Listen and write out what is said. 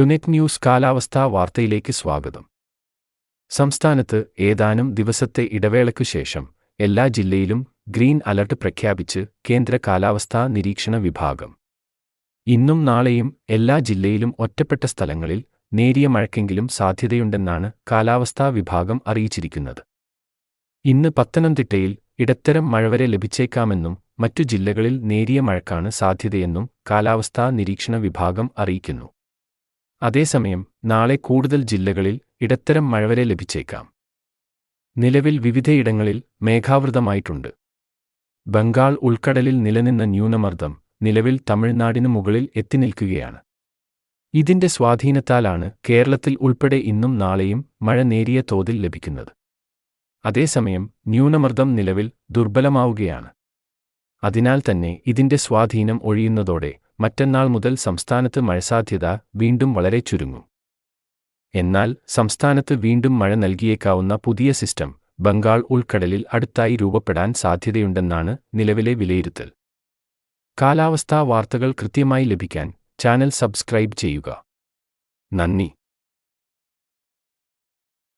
ടുനെറ്റ് news കാലാവസ്ഥാ വാർത്തയിലേക്ക് സ്വാഗതം. സംസ്ഥാനത്ത് ഏതാനും ദിവസത്തെ ഇടവേളയ്ക്കു ശേഷം എല്ലാ ജില്ലയിലും ഗ്രീൻ അലർട്ട് പ്രഖ്യാപിച്ച് കേന്ദ്ര കാലാവസ്ഥാ നിരീക്ഷണ വിഭാഗം. ഇന്നും നാളെയും എല്ലാ ജില്ലയിലും ഒറ്റപ്പെട്ട സ്ഥലങ്ങളിൽ നേരിയ മഴയ്ക്കെങ്കിലും സാധ്യതയുണ്ടെന്നാണ് കാലാവസ്ഥാ വിഭാഗം അറിയിച്ചിരിക്കുന്നത്. ഇന്ന് പത്തനംതിട്ടയിൽ ഇടത്തരം മഴ വരെ ലഭിച്ചേക്കാമെന്നും മറ്റു ജില്ലകളിൽ നേരിയ മഴക്കാണ് സാധ്യതയെന്നും കാലാവസ്ഥാ നിരീക്ഷണ വിഭാഗം അറിയിക്കുന്നു. അതേസമയം നാളെ കൂടുതൽ ജില്ലകളിൽ ഇടത്തരം മഴവരെ ലഭിച്ചേക്കാം. നിലവിൽ വിവിധയിടങ്ങളിൽ മേഘാവൃതമായിട്ടുണ്ട്. ബംഗാൾ ഉൾക്കടലിൽ നിലനിന്ന ന്യൂനമർദ്ദം നിലവിൽ തമിഴ്നാടിനു മുകളിൽ എത്തിനിൽക്കുകയാണ് ഇതിന്റെ സ്വാധീനത്താലാണ് കേരളത്തിൽ ഉൾപ്പെടെ ഇന്നും നാളെയും മഴ നേരിയ തോതിൽ ലഭിക്കുന്നത്. അതേസമയം ന്യൂനമർദ്ദം നിലവിൽ ദുർബലമാവുകയാണ്. അതിനാൽ തന്നെ ഇതിന്റെ സ്വാധീനം ഒഴിയുന്നതോടെ മറ്റന്നാൾ മുതൽ സംസ്ഥാനത്ത് മഴസാധ്യത വീണ്ടും വളരെ ചുരുങ്ങും. എന്നാൽ സംസ്ഥാനത്ത് വീണ്ടും മഴ നൽകിയേക്കാവുന്ന പുതിയ സിസ്റ്റം ബംഗാൾ ഉൾക്കടലിൽ അടുത്തായി രൂപപ്പെടാൻ സാധ്യതയുണ്ടെന്നാണ് നിലവിലെ വിലയിരുത്തൽ. കാലാവസ്ഥാ വാർത്തകൾ കൃത്യമായി ലഭിക്കാൻ ചാനൽ സബ്സ്ക്രൈബ് ചെയ്യുക. നന്ദി.